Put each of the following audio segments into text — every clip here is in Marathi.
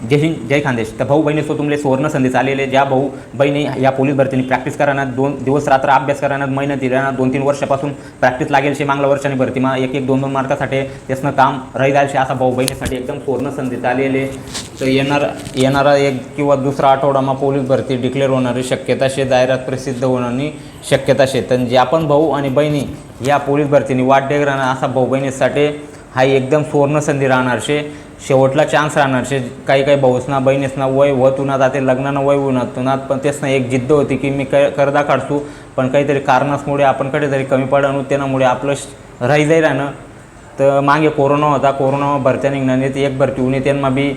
जय हिंद जय खानदेश. तर भाऊ बहिणी तुमले सुवर्ण संधी चालेले ज्या भाऊ बहिणी या पोलीस भरतीने प्रॅक्टिस कराना दोन दिवस रात्र अभ्यास कराना मेहनत दिल्याना दोन तीन वर्षापासून प्रॅक्टिस लागेल शे मागल्या वर्षाने भरतीमा एक एक दोन दोन मार्कासाठी त्यासनं काम राही जाईल शे असा भाऊ बहिणीसाठी एकदम सुवर्ण संधी चालेले तर येणार येणारा एक किंवा दुसरा आठवडामा पोलीस भरती डिक्लेअर होणारी शक्यता शे जाहिरात प्रसिद्ध होणारी शक्यता शे. तर जे आपण भाऊ आणि बहिणी या पोलीस भरतीने वाट देग राहणार असा भाऊ बहिणीसाठी हा एकदम सुवर्ण संधी राहणार शे. शेवटला चान्स राहणार. शे काही काही भाऊसना बहिणीसना वय होत उन्हा आता लग्नानं वय उन्हात उन्हात पण तेसना एक जिद्द होती की मी क करदा काढतो. पण काहीतरी कारणासमुळे आपण कधीतरी कमी पडणं त्यामुळे आपलं श- राही जाई राहणं. तर मागे कोरोना होता. कोरोना भरत्या निघणार नाही एक भरती उन्ही त्यांना बी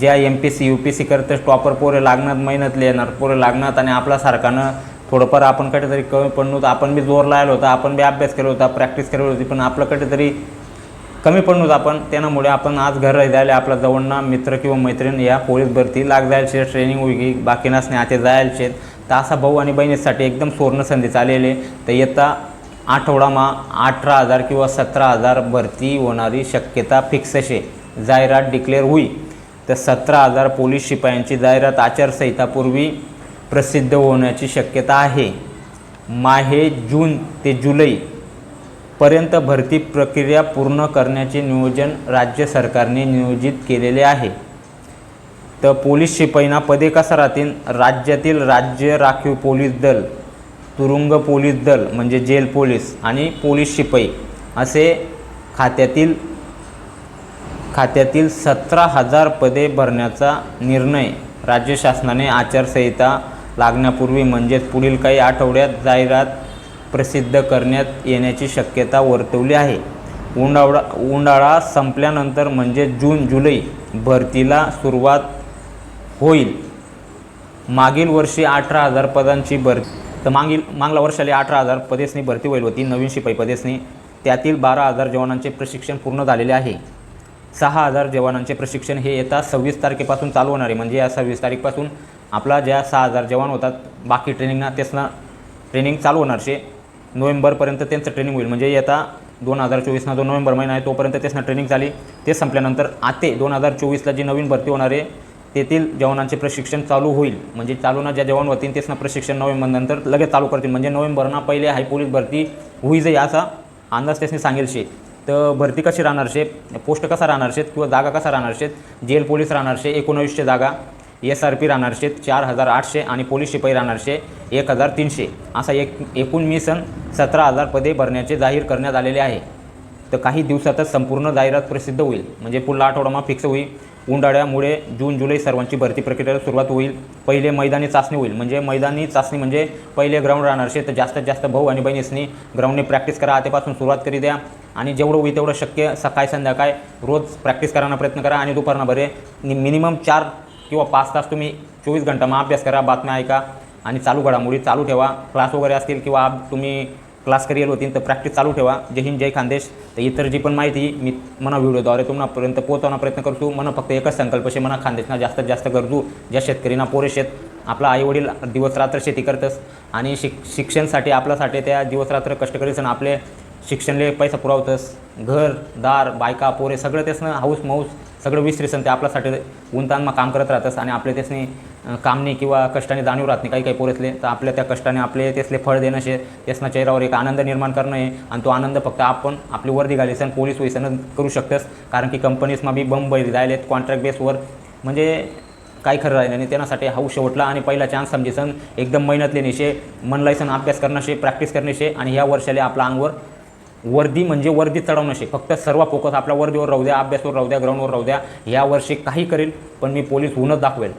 ज्या M P C U P C करते टॉपर पोरे लागणार मेहनतले येणार पोरे लागणार आणि आपल्या सारखानं थोडंफार आपण कधीतरी कमी पडणं होतं. आपण बी जोर लायला होता. आपण बी अभ्यास केला होता प्रॅक्टिस केली होती. पण आपलं कधीतरी कमी पडून आपण त्यामुळे आपण आज घर जायला आपल्या जवळना मित्र किंवा मैत्रीण या पोलीस भरती लाग जायचे ट्रेनिंग होई बाकी नसणे आते जायचे तर असा भाऊ आणि बहिणीसाठी एकदम सुवर्ण संधी चाललेले तर येता आठवडामा अठरा हजार किंवा सतरा हजार भरती होणारी शक्यता फिक्स असे जाहिरात डिक्लेअर होई. तर सतरा हजार पोलीस शिपायांची जाहिरात आचारसंहितापूर्वी प्रसिद्ध होण्याची शक्यता आहे. माहे जून ते जुलै पर्यंत भरती प्रक्रिया पूर्ण करण्याचे नियोजन राज्य सरकारने नियोजित केलेले आहे. तर पोलीस शिपाईना पदे कसा राहतील? राज्यातील राज्य राखीव पोलीस दल तुरुंग पोलीस दल म्हणजे जेल पोलीस आणि पोलीस शिपाई असे खात्यातील खात्यातील सतरा हजार पदे भरण्याचा निर्णय राज्य शासनाने आचारसंहिता लागण्यापूर्वी म्हणजेच पुढील काही आठवड्यात जाहिरात प्रसिद्ध करण्यात येण्याची शक्यता वर्तवली आहे. उंडावळा उंडाळा संपल्यानंतर म्हणजे जून जुलै भरतीला सुरुवात होईल. मागील वर्षी अठरा हजार पदांची भरती तर मागील मागल्या वर्षाला अठरा हजार पदेसनी भरती होईल होती नवीन शिपाई पदेसनी. त्यातील बारा हजार जवानांचे प्रशिक्षण पूर्ण झालेले आहे. सहा हजार जवानांचे प्रशिक्षण हे येता सव्वीस तारखेपासून चालू होणार आहे. म्हणजे या सव्वीस तारीखपासून आपला ज्या सहा हजार जवान होतात बाकी ट्रेनिंगना तेसना ट्रेनिंग चालू होणार शे. नोव्हेंबरपर्यंत त्यांचं ट्रेनिंग होईल. म्हणजे येता दोन हजार चोवीसना जो नोव्हेंबर महिना आहे तोपर्यंत त्यांना ट्रेनिंग झाली. ते संपल्यानंतर आते दोन हजार चोवीसला जी नवीन भरती होणार आहे तेथील जवानांचे प्रशिक्षण चालू होईल. म्हणजे चालूना ज्या जवान होतील तेच ना प्रशिक्षण नोव्हेंबरनंतर लगेच चालू करतील. म्हणजे नोव्हेंबरना पहिले हाय पोलीस भरती होई जाईल असा अंदाज त्याने सांगेल शे तर भरती कशी राहणार शे? पोस्ट कसा राहणार शेत किंवा जागा कसा राहणार शेत जेल पोलीस राहणार शे? एकोणावीसशे जागा. एस आर पी राहणार चार हजार आठशे आणि पोलीस शिपाई राहणारशे एक हजार तीनशे. असा एक एकूण मिसन सतरा हजार पदे भरण्याचे जाहीर करण्यात आलेले आहे. तर काही दिवसातच संपूर्ण जाहिरात प्रसिद्ध होईल. म्हणजे पुढला आठवडामा फिक्स होईल. उंडाळ्यामुळे जून जुलै सर्वांची भरती प्रक्रियेला सुरुवात होईल. पहिले मैदानी चाचणी होईल. म्हणजे मैदानी चाचणी म्हणजे पहिले ग्राउंड राहणारशे तर जास्तीत जास्त भाऊ आणि बहिणीसनी ग्राउंडने प्रॅक्टिस करा. आतेपासून सुरुवात करी द्या. आणि जेवढं होईल तेवढं शक्य सकाळ संध्याकाळ रोज प्रॅक्टिस करायला प्रयत्न करा. आणि दुपारना भरे मिनिमम चार किंवा पाच तास तुम्ही चोवीस घंटामा अभ्यास करा बातम्या ऐका आणि चालू घडामोडी चालू ठेवा. क्लास वगैरे असतील किंवा तुम्ही क्लास करिअर होतील तर प्रॅक्टिस चालू ठेवा. जय हिंद जय खानदेश. तर इतर जी पण माहिती मी मना व्हिडिओद्वारे तुम्हापर्यंत पोहोचवण्याचा प्रयत्न करतो. मना फक्त एकच संकल्प शे मना खानदेशना जास्तीत जास्त गरजू ज्या शेतकरींना पोरे शेत आपला आईवडील दिवस रात्र शेती करतस आणि शिक शिक्षणसाठी आपल्यासाठी त्या दिवस रात्र कष्ट करीस आणि आपले शिक्षणले पैसा पुरवतस. घर दार बायका पोरे सगळं त्यासनं हाऊस माऊस सगळं विश्लेषण ते आपल्यासाठी उंतानमा काम करत राहतस आणि आपले त्यासने काम कामने किंवा कष्टाने जाणीव राहत नाही काही काही पोरेसले. तर आपल्या त्या कष्टाने आपले त्यासले फळ देणं शे त्यासना चेहऱ्यावर एक आनंद निर्माण करणं आहे आणि तो आनंद फक्त आपण आपली वर्दी घालीसन पोलीस होईसन करू शकतस. कारण की कंपनीजमा बी बंब जायलेत कॉन्ट्रॅक्ट बेसवर म्हणजे काही खरं राहिलं नाही. त्यासाठी हा शेवटला आणि पहिला चान्स समजेसन एकदम मेहनत नेशे मन लायसन अभ्यास करणं प्रॅक्टिस करणेशे आणि ह्या वर्षाला आपल्या अंगवर वर्दी म्हणजे वर्दी चढवणं शे फक्त सर्व फोकस आपल्या वर्दीवर राहू द्या अभ्यासवर राहू द्या ग्राउंडवर राहू द्या यावर्षी काही करेल पण मी पोलीस होऊनच दाखवेल.